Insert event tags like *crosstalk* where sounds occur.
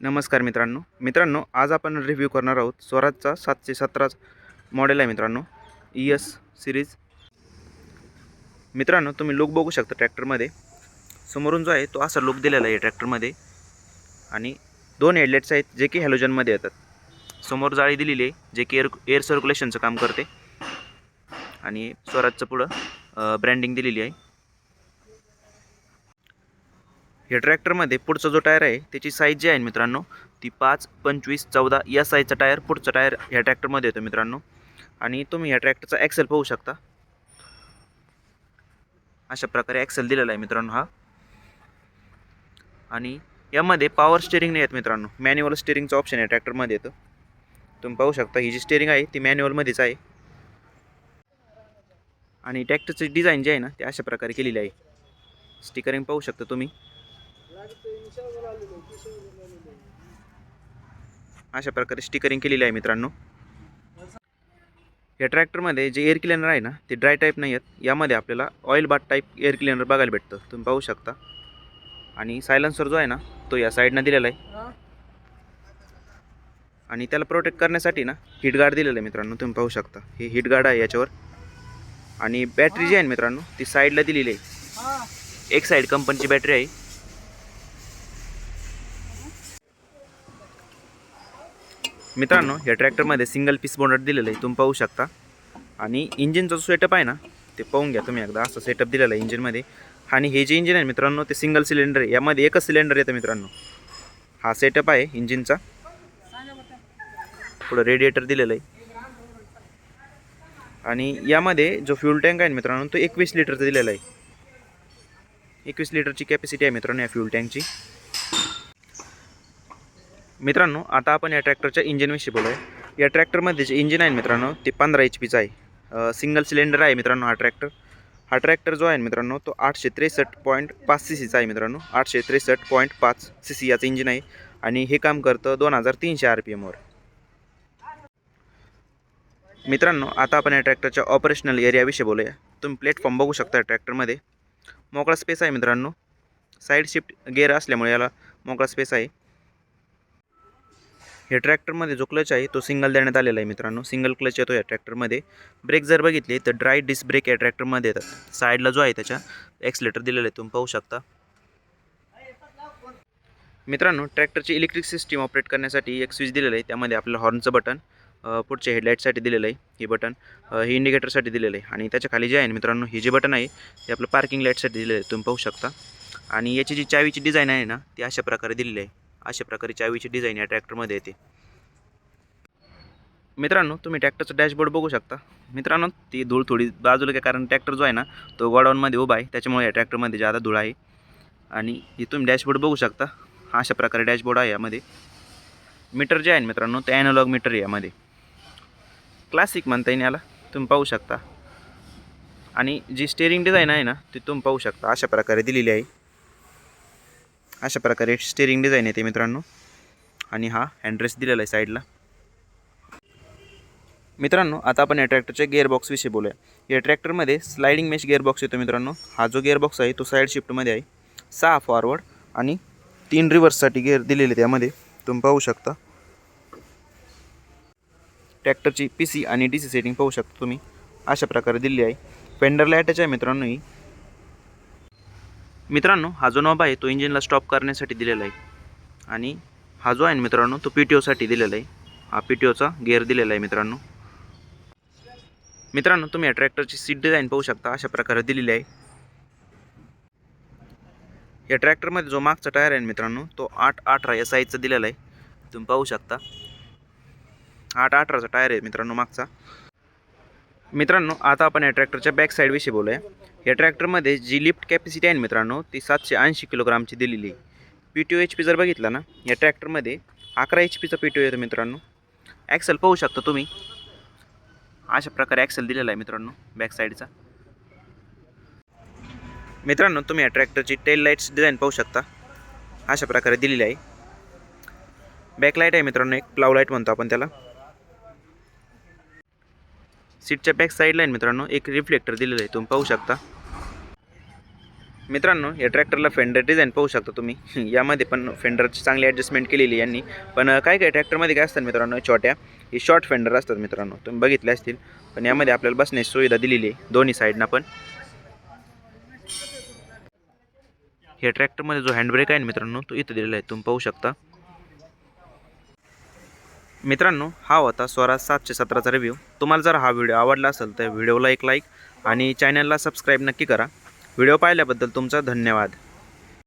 नमस्कार मित्रांनो. मित्रांनो आज आपण रिव्ह्यू करणार आहोत स्वराजचा सातशे सतरा मॉडेल आहे मित्रांनो. ई एस सिरीज मित्रांनो तुम्ही लुक बघू शकता ट्रॅक्टरमध्ये समोरून जो आहे तो असा लुक दिलेला आहे ट्रॅक्टरमध्ये आणि दोन हेडलाईट्स आहेत जे की हॅलोजनमध्ये येतात. समोर जाळी दिलेली आहे जे की एअर एअर सर्क्युलेशनचं काम करते. आणि स्वराजचं पुढं ब्रँडिंग दिलेली आहे. या ट्रॅक्टरमध्ये पुढचा जो टायर आहे त्याची साईज जी आहे मित्रांनो ती पाच पंचवीस चौदा या साईजचा टायर पुढचा टायर ह्या ट्रॅक्टरमध्ये येतो मित्रांनो. आणि तुम्ही या ट्रॅक्टरचा ॲक्सेल पाहू शकता. अशा प्रकारे ॲक्सेल दिलेला आहे मित्रांनो हा. आणि यामध्ये पॉवर स्टेरिंग नाही आहेत मित्रांनो. मॅन्युअल स्टेरिंगचं ऑप्शन आहे ट्रॅक्टरमध्ये येतं. तुम्ही पाहू शकता ही जी स्टेरिंग आहे ती मॅन्युअलमध्येच आहे. आणि ट्रॅक्टरची डिझाईन जी आहे ना ती अशा प्रकारे केलेली आहे. स्टिकरिंग पाहू शकता तुम्ही. अशा प्रकारे स्टिकरिंग केलेली आहे मित्रांनो. या ट्रॅक्टरमध्ये जे एअर क्लिनर आहे ना ते ड्राय टाईप नाही आहेत. यामध्ये आपल्याला oil bath type air cleaner बघायला भेटतं. तुम्ही पाहू शकता. आणि सायलन्सर जो आहे ना तो या साईडनं दिलेला आहे. आणि त्याला प्रोटेक्ट करण्यासाठी ना हिट गार्ड दिलेलं आहे मित्रांनो. तुम्ही पाहू शकता. हे हिट गार्ड आहे याच्यावर. आणि बॅटरी जी आहे मित्रांनो ती साईडला दिलेली आहे. एक साईड कंपनीची बॅटरी आहे. मित्रांनो या ट्रॅक्टरमध्ये सिंगल पीस बोनट दिलेलं आहे तुम्ही पाहू शकता. आणि इंजिनचा जो सेटअप आहे ना ते पाहून घ्या तुम्ही एकदा. असं सेटअप दिलेलं आहे इंजिनमध्ये. आणि हे जे इंजिन आहे मित्रांनो ते सिंगल सिलेंडर आहे. यामध्ये एकच सिलेंडर येतं मित्रांनो. हा सेटअप आहे इंजिनचा. पुढं रेडिएटर दिलेलं आहे. आणि यामध्ये जो फ्यूल टँक आहे ना मित्रांनो तो एकवीस लिटरचा दिलेला आहे. एकवीस लिटरची कॅपॅसिटी आहे मित्रांनो या फ्यूल टँकची मित्रांनो आता आपण या ट्रॅक्टरच्या इंजिनविषयी बोलूया. या ट्रॅक्टरमध्ये जे इंजिन आहे मित्रांनो ते पंधरा एच पीचं आहे. सिंगल सिलेंडर आहे मित्रांनो हा ट्रॅक्टर. हा ट्रॅक्टर जो आहे मित्रांनो तो आठशे त्रेसष्ट पॉईंट पाच सी सीचा आहे मित्रांनो. आठशे त्रेसष्ट पॉईंट पाच सी सी याचं इंजिन आहे. आणि हे काम करतं दोन हजार तीनशे आर पी एमवर मित्रांनो आता आपण या ट्रॅक्टरच्या ऑपरेशनल एरियाविषयी बोलूया. तुम्ही प्लॅटफॉर्म बघू शकता ट्रॅक्टरमध्ये. मोकळा स्पेस आहे मित्रांनो. साईड शिफ्ट गेअर असल्यामुळे याला मोकळा स्पेस आहे. हे ट्रॅक्टरमध्ये जो क्लच आहे. तो सिंगल देण्यात आलेला आहे मित्रांनो. सिंगल क्लच येतो या ट्रॅक्टरमध्ये. ब्रेक जर बघितले तर ड्राय डिस्क ब्रेक या ट्रॅक्टरमध्ये येतात. साईडला जो आहे त्याच्या एक्सलेटर दिलेलं आहे. तुम्ही पाहू शकता. मित्रांनो ट्रॅक्टरची इलेक्ट्रिक सिस्टीम ऑपरेट करण्यासाठी एक स्विच दिलेलं आहे. त्यामध्ये आपल्याला हॉर्नचं बटन पुढच्या हेडलाईटसाठी दिलेलं आहे. हे बटन हे इंडिकेटरसाठी दिलेलं आहे. आणि त्याच्याखाली जे आहे मित्रांनो हे जे बटन आहे ते आपलं पार्किंग लाईटसाठी दिलेलं आहे. तुम्ही पाहू शकता. आणि याची जी चावीची डिझाईन आहे ना ती अशा प्रकारे दिलेली आहे. अशा प्रकारे चावीची डिझाईन या ट्रॅक्टरमध्ये येते. मित्रांनो तुम्ही ट्रॅक्टरचं डॅशबोर्ड बघू शकता. मित्रांनो ती धूळ थोडी बाजूला काय कारण ट्रॅक्टर जो आहे ना तो गोडाऊनमध्ये उभा आहे. त्याच्यामुळे या ट्रॅक्टरमध्ये ज्यादा धूळ आहे. आणि हे तुम्ही डॅशबोर्ड बघू शकता. हा अशा प्रकारे डॅशबोर्ड आहे यामध्ये. मीटर जे आहे मित्रांनो ते ॲनॉलॉग मीटर आहे यामध्ये. क्लासिक म्हणता येईल याला. तुम्ही पाहू शकता. आणि जी स्टेअरिंग डिझाईन आहे ना ती तुम्ही पाहू शकता. अशा प्रकारे दिलेली आहे. अशा प्रकारे स्टेरिंग डिझाईन येते मित्रांनो. आणि हा हँड्रेस दिलेला आहे साईडला मित्रांनो आता आपण या ट्रॅक्टरच्या गेअरबॉक्सविषयी बोलूया. या ट्रॅक्टरमध्ये स्लायडिंग मेश गेअरबॉक्स येतो मित्रांनो. हा जो गेअरबॉक्स आहे तो साईड शिफ्टमध्ये आहे. सहा फॉरवर्ड आणि तीन रिव्हर्ससाठी गेअर दिलेले त्यामध्ये तुम्ही पाहू शकता. ट्रॅक्टरची पी सी आणि डी सी सेटिंग पाहू शकता तुम्ही. अशा प्रकारे दिली आहे. फेंडरला अटॅच आहे मित्रांनो ही. मित्रांनो हा जो नॉब आहे तो इंजिनला स्टॉप करण्यासाठी दिलेला आहे. आणि हा जो आहे ना मित्रांनो तो पी टी ओसाठी दिलेला आहे. हा पी टी ओचा गेअर दिलेला आहे मित्रांनो. मित्रांनो तुम्ही या ट्रॅक्टरची सीट डिझाईन पाहू शकता अशा प्रकारे दिलेली आहे. या ट्रॅक्टरमध्ये जो मागचा टायर आहे मित्रांनो तो आठ अठरा या साईजचा दिलेला आहे. तुम्ही पाहू शकता. आठ अठराचा टायर आहे मित्रांनो मागचा. मित्रांनो आता आपण या ट्रॅक्टरच्या बॅक साईडविषयी बोलूया. या ट्रॅक्टरमध्ये जी लिफ्ट कॅपॅसिटी आहे मित्रांनो ती सातशे ऐंशी किलोग्रामची दिलेली आहे. P T O H P जर बघितला ना या ट्रॅक्टरमध्ये अकरा एच पीचा पी टी ओ येतो मित्रांनो. ॲक्सेल पाहू शकता तुम्ही. अशा प्रकारे ॲक्सेल दिलेला आहे मित्रांनो बॅक साईडचा मित्रांनो तुम्ही या ट्रॅक्टरची टेल लाईट्स डिझाईन पाहू शकता. अशा प्रकारे दिलेली आहे. बॅकलाईट आहे मित्रांनो एक प्लाव लाइट म्हणतो आपण त्याला. सीटच्या बॅक साईडला आहे मित्रांनो एक रिफ्लेक्टर दिलेलं आहे. तुम्ही पाहू शकता. मित्रांनो या ट्रॅक्टरला फेंडर डिझाईन पाहू शकता तुम्ही. *laughs* यामध्ये पण फेंडरची चांगली ॲडजस्टमेंट केलेली यांनी. पण काय काय ट्रॅक्टरमध्ये काय असतात मित्रांनो? छोट्या ही शॉर्ट फेंडर असतात मित्रांनो. तुम्ही बघितले असतील. पण यामध्ये आपल्याला बसण्याची सुविधा दिलेली आहे. दोन्ही साईडनं पण. या ट्रॅक्टरमध्ये जो हँडब्रेक आहे ना मित्रांनो तो इथं दिलेला आहे. तुम्ही पाहू शकता. मित्रांनो हा होता स्वराज सातशे सतराचा रिव्ह्यू तुम्हाला जर हा व्हिडिओ आवडला असेल तर व्हिडिओला एक लाईक आणि चॅनलला सबस्क्राईब नक्की करा. व्हिडिओ पाहिल्याबद्दल तुमचा धन्यवाद.